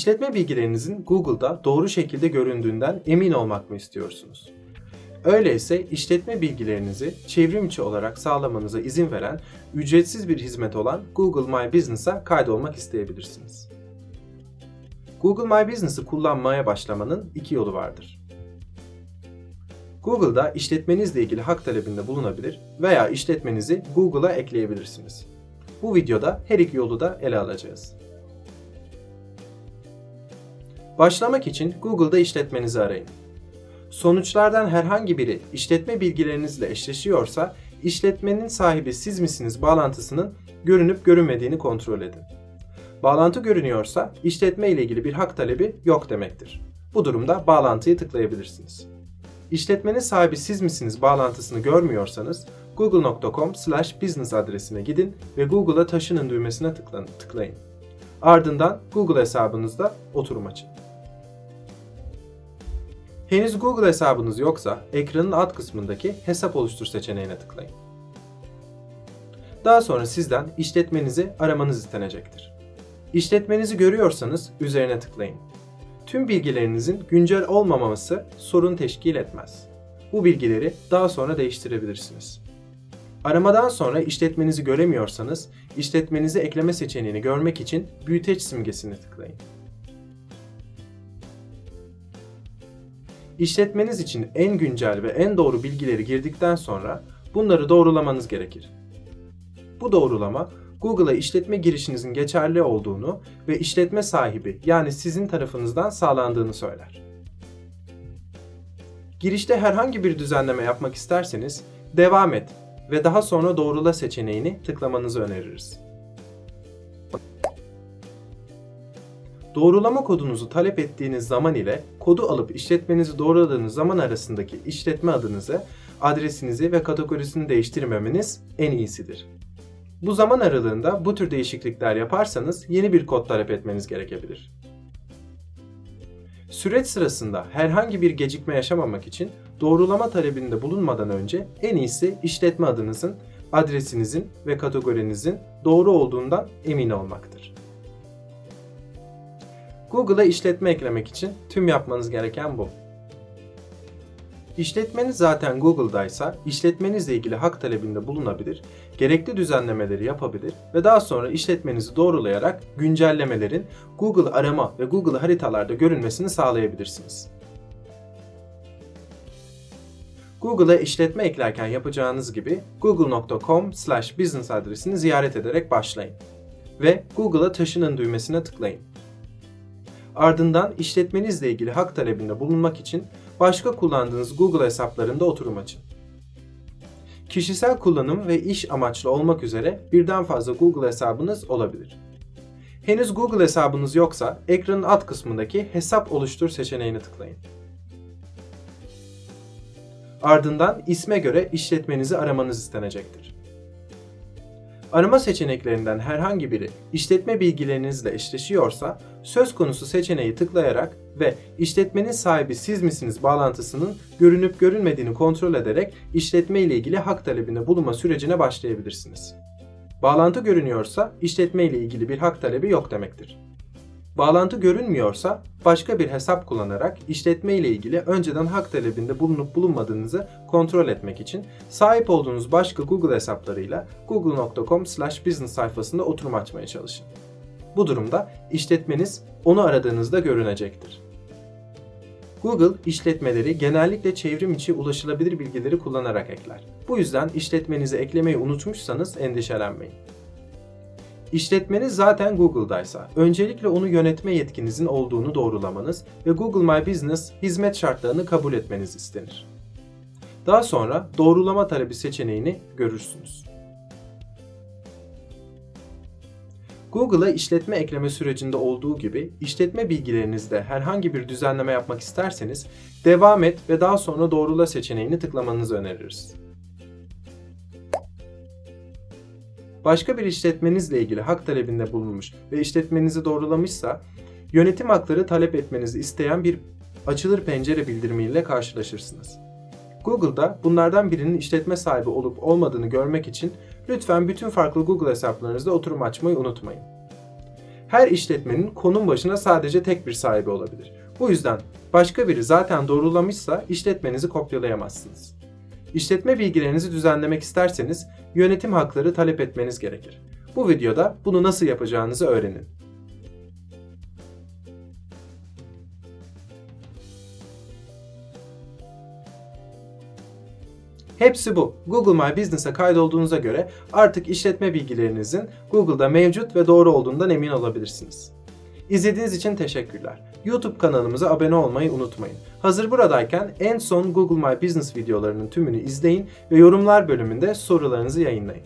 İşletme bilgilerinizin Google'da doğru şekilde göründüğünden emin olmak mı istiyorsunuz? Öyleyse işletme bilgilerinizi çevrim içi olarak sağlamanıza izin veren ücretsiz bir hizmet olan Google My Business'a kaydolmak isteyebilirsiniz. Google My Business'ı kullanmaya başlamanın iki yolu vardır. Google'da işletmenizle ilgili hak talebinde bulunabilir veya işletmenizi Google'a ekleyebilirsiniz. Bu videoda her iki yolu da ele alacağız. Başlamak için Google'da işletmenizi arayın. Sonuçlardan herhangi biri işletme bilgilerinizle eşleşiyorsa işletmenin sahibi siz misiniz bağlantısının görünüp görünmediğini kontrol edin. Bağlantı görünüyorsa işletme ile ilgili bir hak talebi yok demektir. Bu durumda bağlantıyı tıklayabilirsiniz. İşletmenin sahibi siz misiniz bağlantısını görmüyorsanız google.com business adresine gidin ve Google'a taşının düğmesine tıklayın. Ardından Google hesabınızda oturum açın. Henüz Google hesabınız yoksa ekranın alt kısmındaki hesap oluştur seçeneğine tıklayın. Daha sonra sizden işletmenizi aramanız istenecektir. İşletmenizi görüyorsanız üzerine tıklayın. Tüm bilgilerinizin güncel olmaması sorun teşkil etmez. Bu bilgileri daha sonra değiştirebilirsiniz. Aramadan sonra işletmenizi göremiyorsanız işletmenizi ekleme seçeneğini görmek için büyüteç simgesini tıklayın. İşletmeniz için en güncel ve en doğru bilgileri girdikten sonra bunları doğrulamanız gerekir. Bu doğrulama Google'a işletme girişinizin geçerli olduğunu ve işletme sahibi yani sizin tarafınızdan sağlandığını söyler. Girişte herhangi bir düzenleme yapmak isterseniz devam et ve daha sonra doğrula seçeneğini tıklamanızı öneririz. Doğrulama kodunuzu talep ettiğiniz zaman ile kodu alıp işletmenizi doğruladığınız zaman arasındaki işletme adınızı, adresinizi ve kategorisini değiştirmemeniz en iyisidir. Bu zaman aralığında bu tür değişiklikler yaparsanız yeni bir kod talep etmeniz gerekebilir. Süreç sırasında herhangi bir gecikme yaşamamak için doğrulama talebinde bulunmadan önce en iyisi işletme adınızın, adresinizin ve kategorinizin doğru olduğundan emin olmaktır. Google'a işletme eklemek için tüm yapmanız gereken bu. İşletmeniz zaten Google'daysa işletmenizle ilgili hak talebinde bulunabilir, gerekli düzenlemeleri yapabilir ve daha sonra işletmenizi doğrulayarak güncellemelerin Google arama ve Google haritalarda görünmesini sağlayabilirsiniz. Google'a işletme eklerken yapacağınız gibi google.com/business adresini ziyaret ederek başlayın ve Google'a taşının düğmesine tıklayın. Ardından işletmenizle ilgili hak talebinde bulunmak için başka kullandığınız Google hesaplarında oturum açın. Kişisel kullanım ve iş amaçlı olmak üzere birden fazla Google hesabınız olabilir. Henüz Google hesabınız yoksa ekranın alt kısmındaki hesap oluştur seçeneğine tıklayın. Ardından isme göre işletmenizi aramanız istenecektir. Arama seçeneklerinden herhangi biri işletme bilgilerinizle eşleşiyorsa söz konusu seçeneği tıklayarak ve işletmenin sahibi siz misiniz bağlantısının görünüp görünmediğini kontrol ederek işletme ile ilgili hak talebinde bulunma sürecine başlayabilirsiniz. Bağlantı görünüyorsa işletme ile ilgili bir hak talebi yok demektir. Bağlantı görünmüyorsa başka bir hesap kullanarak işletme ile ilgili önceden hak talebinde bulunup bulunmadığınızı kontrol etmek için sahip olduğunuz başka Google hesaplarıyla google.com/business sayfasında oturum açmaya çalışın. Bu durumda işletmeniz onu aradığınızda görünecektir. Google işletmeleri genellikle çevrim içi ulaşılabilir bilgileri kullanarak ekler. Bu yüzden işletmenizi eklemeyi unutmuşsanız endişelenmeyin. İşletmeniz zaten Google'daysa öncelikle onu yönetme yetkinizin olduğunu doğrulamanız ve Google My Business hizmet şartlarını kabul etmeniz istenir. Daha sonra doğrulama talebi seçeneğini görürsünüz. Google'a işletme ekleme sürecinde olduğu gibi işletme bilgilerinizde herhangi bir düzenleme yapmak isterseniz devam et ve daha sonra doğrula seçeneğini tıklamanızı öneririz. Başka bir işletmenizle ilgili hak talebinde bulunmuş ve işletmenizi doğrulamışsa yönetim hakları talep etmenizi isteyen bir açılır pencere bildirimiyle karşılaşırsınız. Google'da bunlardan birinin işletme sahibi olup olmadığını görmek için lütfen bütün farklı Google hesaplarınızda oturum açmayı unutmayın. Her işletmenin konum başına sadece tek bir sahibi olabilir. Bu yüzden başka biri zaten doğrulamışsa işletmenizi kopyalayamazsınız. İşletme bilgilerinizi düzenlemek isterseniz yönetim hakları talep etmeniz gerekir. Bu videoda bunu nasıl yapacağınızı öğrenin. Hepsi bu. Google My Business'a kaydolduğunuza göre artık işletme bilgilerinizin Google'da mevcut ve doğru olduğundan emin olabilirsiniz. İzlediğiniz için teşekkürler. YouTube kanalımıza abone olmayı unutmayın. Hazır buradayken en son Google My Business videolarının tümünü izleyin ve yorumlar bölümünde sorularınızı yayınlayın.